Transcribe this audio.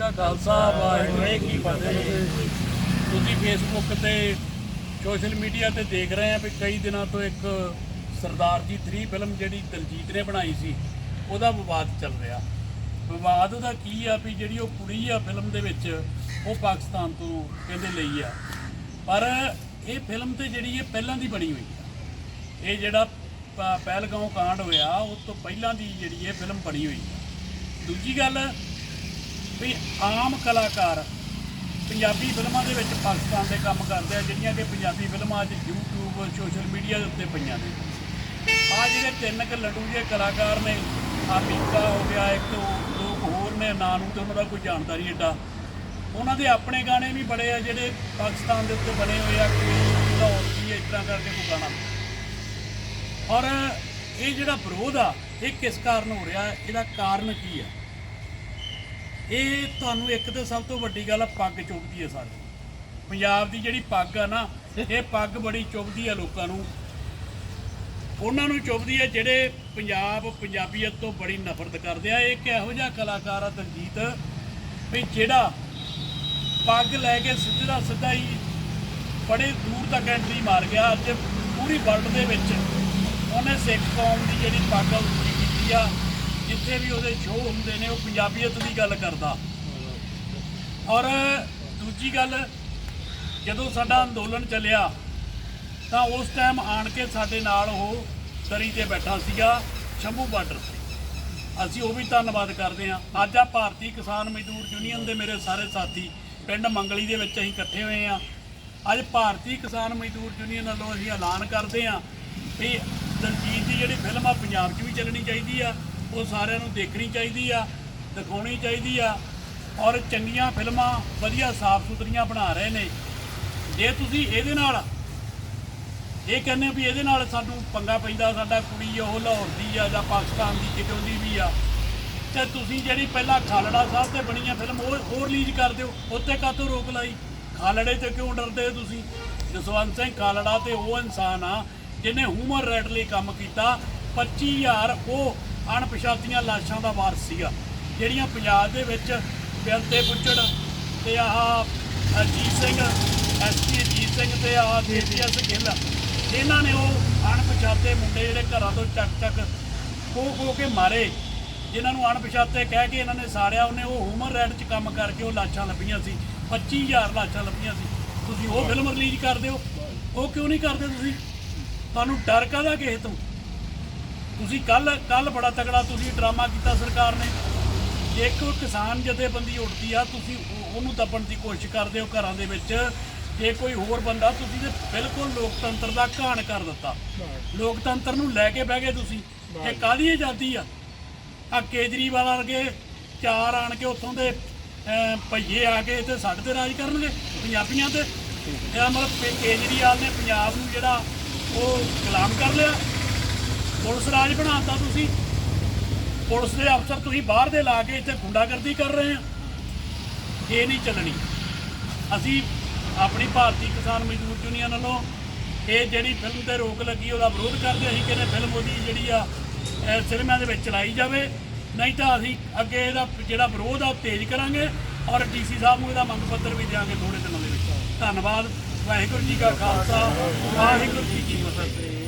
ਕਾ ਖਾਲਸਾ, ਵਾਹਿਗੁਰੂ ਜੀ ਕੀ ਫਤਿਹ। ਤੁਸੀਂ ਫੇਸਬੁੱਕ ਤੇ, ਸੋਸ਼ਲ ਮੀਡੀਆ ਤੇ ਦੇਖ ਰਹੇ ਆ ਵੀ ਕਈ ਦਿਨਾਂ ਤੋਂ ਇੱਕ ਸਰਦਾਰ ਜੀ 3 ਫਿਲਮ ਜਿਹੜੀ ਦਲਜੀਤ ਨੇ ਬਣਾਈ ਸੀ, ਉਹਦਾ ਵਿਵਾਦ ਚੱਲ ਰਿਹਾ। ਵਿਵਾਦ ਦਾ ਕੀ ਆ ਵੀ ਜਿਹੜੀ ਉਹ ਕੁੜੀ ਆ ਫਿਲਮ ਦੇ ਵਿੱਚ, ਉਹ ਪਾਕਿਸਤਾਨ ਤੋਂ ਕਹਿੰਦੇ ਲਈ ਆ। ਪਰ ਇਹ ਫਿਲਮ ਤੇ ਜਿਹੜੀ ਇਹ ਪਹਿਲਾਂ ਦੀ ਬਣੀ ਹੋਈ ਆ। ਇਹ ਜਿਹੜਾ ਪ- ਪਹਿਲਗਾਉਂ ਕਾਂਡ ਹੋਇਆ ਉਸ ਤੋਂ ਪਹਿਲਾਂ ਦੀ ਜਿਹੜੀ ਇਹ ਫਿਲਮ ਬਣੀ ਹੋਈ ਆ। ਦੂਜੀ ਗੱਲ ਵੀ ਆਮ ਕਲਾਕਾਰ ਪੰਜਾਬੀ ਫਿਲਮਾਂ ਦੇ ਵਿੱਚ ਪਾਕਿਸਤਾਨ ਦੇ ਕੰਮ ਕਰਦੇ ਆ, ਜਿਹੜੀਆਂ ਕਿ ਪੰਜਾਬੀ ਫਿਲਮਾਂ ਅੱਜ YouTube ਸੋਸ਼ਲ ਮੀਡੀਆ ਦੇ ਉੱਤੇ ਪਈਆਂ ਨੇ। ਆ ਜਿਹੜੇ ਤਿੰਨ ਕੁ ਲੱਡੂ ਜਿਹੇ ਕਲਾਕਾਰ ਨੇ ਆ ਮੀਕਾ ਹੋ ਗਿਆ, ਇੱਕ ਦੋ ਲੋਕ ਹੋਰ ਨੇ, ਨਾਂ ਨੂੰ ਤੇ ਉਹਨਾਂ ਦਾ ਕੋਈ ਜਾਣਦਾ ਨਹੀਂ ਏਡਾ। ਉਹਨਾਂ ਦੇ ਆਪਣੇ ਗਾਣੇ ਵੀ ਬੜੇ ਆ, ਜਿਹੜੇ ਪਾਕਿਸਤਾਨ ਦੇ ਉੱਤੇ ਬਣੇ ਹੋਏ ਆ ਕੋਈ ਲਾਹੌਰ ਦੀ, ਇਸ ਤਰ੍ਹਾਂ ਕਰਕੇ ਕੋਈ ਗਾਣਾ। ਔਰ ਇਹ ਜਿਹੜਾ ਵਿਰੋਧ ਆ, ਇਹ ਕਿਸ ਕਾਰਨ ਹੋ ਰਿਹਾ? ਇਹਦਾ ਕਾਰਨ ਕੀ ਆ? ਇਹ ਤੁਹਾਨੂੰ ਇੱਕ ਤੇ ਸਭ ਤੋਂ ਵੱਡੀ ਗੱਲ ਆ, ਪੱਗ ਚੁੱਭਦੀ ਹੈ ਸਾਡੀ ਪੰਜਾਬ ਦੀ ਜਿਹੜੀ ਪੱਗ ਆ ਨਾ, ਇਹ ਪੱਗ ਬੜੀ ਚੁੱਭਦੀ ਆ ਲੋਕਾਂ ਨੂੰ। ਉਹਨਾਂ ਨੂੰ ਚੁੱਭਦੀ ਹੈ ਜਿਹੜੇ ਪੰਜਾਬ ਪੰਜਾਬੀਅਤ ਤੋਂ ਬੜੀ ਨਫ਼ਰਤ ਕਰਦੇ ਆ। ਇਹ ਇੱਕ ਇਹੋ ਜਿਹਾ ਕਲਾਕਾਰ ਆ ਦਲਜੀਤ, ਵੀ ਜਿਹੜਾ ਪੱਗ ਲੈ ਕੇ ਸਿੱਧਾ ਸਿੱਧਾ ਹੀ ਬੜੇ ਦੂਰ ਤੱਕ ਐਂਟਰੀ ਮਾਰ ਗਿਆ ਅੱਜ ਪੂਰੀ ਵਰਲਡ ਦੇ ਵਿੱਚ ਉਹਨੇ ਸਿੱਖ ਕੌਮ ਦੀ ਜਿਹੜੀ ਪੱਗ ਆ ਉਹ ਉੱਚੀ ਕੀਤੀ ਆ। ਜਿੱਥੇ ਵੀ ਉਹਦੇ ਸ਼ੋਅ ਹੁੰਦੇ ਨੇ, ਉਹ ਪੰਜਾਬੀਅਤ ਦੀ ਗੱਲ ਕਰਦਾ। ਔਰ ਦੂਜੀ ਗੱਲ, ਜਦੋਂ ਸਾਡਾ ਅੰਦੋਲਨ ਚੱਲਿਆ, ਤਾਂ ਉਸ ਟਾਈਮ ਆਣ ਕੇ ਸਾਡੇ ਨਾਲ ਉਹ ਦਰੀ ਤੇ ਬੈਠਾ ਸੀਗਾ, ਸ਼ੰਭੂ ਬਾਰਡਰ ਅਸੀਂ ਉਹ ਵੀ ਧੰਨਵਾਦ ਕਰਦੇ ਹਾਂ। ਅੱਜ ਆ ਭਾਰਤੀ ਕਿਸਾਨ ਮਜ਼ਦੂਰ ਯੂਨੀਅਨ ਦੇ ਮੇਰੇ ਸਾਰੇ ਸਾਥੀ, ਪਿੰਡ ਮੰਗਲੀ ਦੇ ਵਿੱਚ ਅਸੀਂ ਇਕੱਠੇ ਹੋਏ ਹਾਂ। ਅੱਜ ਭਾਰਤੀ ਕਿਸਾਨ ਮਜ਼ਦੂਰ ਯੂਨੀਅਨ ਵੱਲੋਂ ਅਸੀਂ ਐਲਾਨ ਕਰਦੇ ਹਾਂ ਵੀ ਦਲਜੀਤ ਦੀ ਜਿਹੜੀ ਫਿਲਮ ਆ, ਪੰਜਾਬ 'ਚ ਵੀ ਚੱਲਣੀ ਚਾਹੀਦੀ ਆ। ਉਹ ਸਾਰਿਆਂ ਨੂੰ ਦੇਖਣੀ ਚਾਹੀਦੀ ਆ, ਦਿਖਾਉਣੀ ਚਾਹੀਦੀ ਆ ਔਰ ਚੰਗੀਆਂ ਫਿਲਮਾਂ, ਵਧੀਆ ਸਾਫ਼ ਸੁਥਰੀਆਂ ਬਣਾ ਰਹੇ ਨੇ। ਜੇ ਤੁਸੀਂ ਇਹਦੇ ਨਾਲ ਇਹ ਕਹਿੰਦੇ ਵੀ ਇਹਦੇ ਨਾਲ ਸਾਨੂੰ ਪੰਗਾ ਪੈਂਦਾ, ਸਾਡਾ ਕੁੜੀ ਉਹ ਲਾਹੌਰ ਦੀ ਆ ਜਾਂ ਪਾਕਿਸਤਾਨ ਦੀ ਕਿਤੋਂ ਦੀ ਵੀ ਆ, ਤੇ ਤੁਸੀਂ ਜਿਹੜੀ ਪਹਿਲਾਂ ਖਾਲੜਾ ਸਾਹਿਬ ਤੇ ਬਣੀ ਆ ਫਿਲਮ ਉਹ ਹੋਰ ਰਿਲੀਜ਼ ਕਰ ਦਿਓ ਉੱਤੇ ਕਾਤੋਂ ਰੋਕ ਲਾਈ? ਖਾਲੜੇ ਤੇ ਕਿਉਂ ਡਰਦੇ ਹੋ ਤੁਸੀਂ? ਜਸਵੰਤ ਸਿੰਘ ਖਾਲੜਾ ਤੇ ਉਹ ਇਨਸਾਨ ਆ, ਜਿਹਨੇ ਹਿਊਮਨ ਰਾਈਟ ਲਈ ਕੰਮ ਕੀਤਾ 25000 ਉਹ ਅਣਪਛਾਤੀਆਂ ਲਾਸ਼ਾਂ ਦਾ ਵਾਰਸ ਸੀਗਾ। ਜਿਹੜੀਆਂ ਪੰਜਾਬ ਦੇ ਵਿੱਚ ਬਿਲਤੇ ਪੁੱਛੜ ਤੇ ਆਹ ਅਜੀਤ ਸਿੰਘ ਐਸਪੀ ਅਜੀਤ ਸਿੰਘ ਤੇ ਆਹ ਜੀਪੀਐਸ ਗਿੱਲ ਇਹਨਾਂ ਨੇ ਉਹ ਅਣਪਛਾਤੇ ਮੁੰਡੇ ਜਿਹੜੇ ਘਰਾਂ ਤੋਂ ਚੱਕ ਚੱਕ ਖੋ ਖੋ ਕੇ ਮਾਰੇ। ਜਿਨ੍ਹਾਂ ਨੂੰ ਅਣਪਛਾਤੇ ਕਹਿ ਕੇ ਇਹਨਾਂ ਨੇ ਸਾੜਿਆ ਉਹਨੇ ਉਹ ਹਿਊਮਨ ਰਾਈਟ 'ਚ ਕੰਮ ਕਰਕੇ ਉਹ ਲਾਸ਼ਾਂ ਲੱਭੀਆਂ ਸੀ। 25000 ਲਾਸ਼ਾਂ ਲੱਭੀਆਂ ਸੀ। ਤੁਸੀਂ ਉਹ ਫਿਲਮ ਰਿਲੀਜ਼ ਕਰ ਦਿਓ ਉਹ ਕਿਉਂ ਨਹੀਂ ਕਰਦੇ ਤੁਸੀਂ? ਤੁਹਾਨੂੰ ਡਰ ਕਾਹਦਾ ਕਿਸੇ ਤੋਂ? ਤੁਸੀਂ ਕੱਲ ਕੱਲ ਬੜਾ ਤਗੜਾ ਤੁਸੀਂ ਡਰਾਮਾ ਕੀਤਾ ਸਰਕਾਰ ਨੇ। ਕੋਈ ਕਿਸਾਨ ਜਥੇਬੰਦੀ ਉੱਠਦੀ ਆ ਤੁਸੀਂ ਉਹ- ਉਹਨੂੰ ਦੱਬਣ ਦੀ ਕੋਸ਼ਿਸ਼ ਕਰਦੇ ਹੋ ਘਰਾਂ ਦੇ ਵਿੱਚ। ਜੇ ਕੋਈ ਹੋਰ ਬੰਦਾ ਤੁਸੀਂ ਤੇ ਬਿਲਕੁਲ ਲੋਕਤੰਤਰ ਦਾ ਘਾਣ ਕਰ ਦਿੱਤਾ। ਲੋਕਤੰਤਰ ਨੂੰ ਲੈ ਕੇ ਬਹਿ ਗਏ ਤੁਸੀਂ। ਇਹ ਕਾਹਦੀ ਆਜ਼ਾਦੀ ਆ? ਆ ਕੇਜਰੀਵਾਲ ਵਰਗੇ ਚਾਰ ਆਣ ਕੇ ਉੱਥੋਂ ਦੇ ਭਈਏ ਆ ਕੇ ਤੇ ਸਾਡੇ ਤੇ ਰਾਜ ਕਰਨਗੇ ਪੰਜਾਬੀਆਂ ਤੇ। ਇਹਦਾ ਮਤਲਬ ਕੇਜਰੀਵਾਲ ਨੇ ਪੰਜਾਬ ਨੂੰ ਜਿਹੜਾ ਉਹ ਗੁਲਾਮ ਕਰ ਲਿਆ। ਪੁਲਿਸ ਰਾਜ ਬਣਾਤਾ ਤੁਸੀਂ। ਪੁਲਿਸ ਦੇ ਅਫਸਰ ਤੁਸੀਂ ਬਾਹਰ ਦੇ ਲਾ ਕੇ ਇੱਥੇ ਗੁੰਡਾਗਰਦੀ ਕਰ ਰਹੇ ਆ। ਇਹ ਨਹੀਂ ਚੱਲਣੀ। ਅਸੀਂ ਆਪਣੀ ਭਾਰਤੀ ਕਿਸਾਨ ਮਜ਼ਦੂਰ ਯੂਨੀਅਨ ਵੱਲੋਂ ਇਹ ਜਿਹੜੀ ਫਿਲਮ ਤੇ ਰੋਕ ਲੱਗੀ, ਉਹਦਾ ਵਿਰੋਧ ਕਰਦੇ ਅਸੀਂ ਕਹਿੰਦੇ ਫਿਲਮ ਉਹਦੀ ਜਿਹੜੀ ਆ ਇਹ ਸਿਨੇਮਾ ਦੇ ਵਿੱਚ ਚਲਾਈ ਜਾਵੇ। ਨਹੀਂ ਤਾਂ ਅਸੀਂ ਅੱਗੇ ਇਹਦਾ ਜਿਹੜਾ ਵਿਰੋਧ ਆ, ਉਹ ਤੇਜ਼ ਕਰਾਂਗੇ ਔਰ ਡੀਸੀ ਸਾਹਿਬ ਨੂੰ ਇਹਦਾ ਮੰਗ ਪੱਤਰ ਵੀ ਦਿਆਂਗੇ ਥੋੜੇ ਦਿਨਾਂ ਦੇ ਵਿੱਚ। ਧੰਨਵਾਦ। ਵਾਹਿਗੁਰੂ ਜੀ ਕਾ ਖਾਲਸਾ। ਵਾਹਿਗੁਰੂ ਜੀ ਕੀ ਫਤਿਹ।